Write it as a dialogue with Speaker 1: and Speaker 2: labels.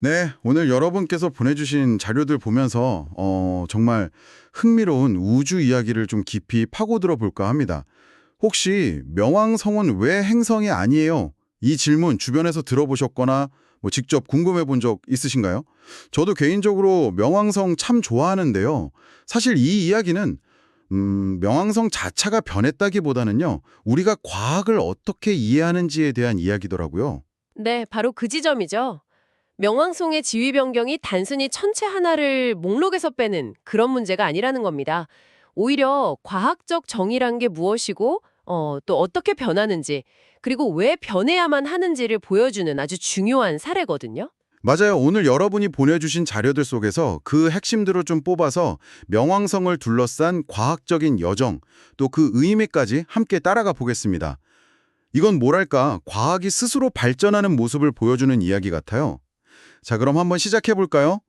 Speaker 1: 네, 오늘 여러분께서 보내주신 자료들 보면서 어, 정말 흥미로운 우주 이야기를 좀 깊이 파고들어 볼까 합니다. 혹시 명왕성은 왜 행성이 아니에요? 이 질문 주변에서 들어보셨거나 뭐 직접 궁금해 본 적 있으신가요? 저도 개인적으로 명왕성 참 좋아하는데요. 사실 이 이야기는 음, 명왕성 자체가 변했다기보다는요. 우리가 과학을 어떻게 이해하는지에 대한 이야기더라고요.
Speaker 2: 네, 바로 그 지점이죠. 명왕송의 지위 변경이 단순히 천체 하나를 목록에서 빼는 그런 문제가 아니라는 겁니다. 오히려 과학적 정의란 게 무엇이고 어, 또 어떻게 변하는지 그리고 왜 변해야만 하는지를 보여주는 아주 중요한 사례거든요.
Speaker 1: 맞아요. 오늘 여러분이 보내주신 자료들 속에서 그 핵심들을 좀 뽑아서 명왕성을 둘러싼 과학적인 여정, 또 그 의미까지 함께 따라가 보겠습니다. 이건 뭐랄까, 과학이 스스로 발전하는 모습을 보여주는 이야기 같아요. 자, 그럼 한번 시작해 볼까요?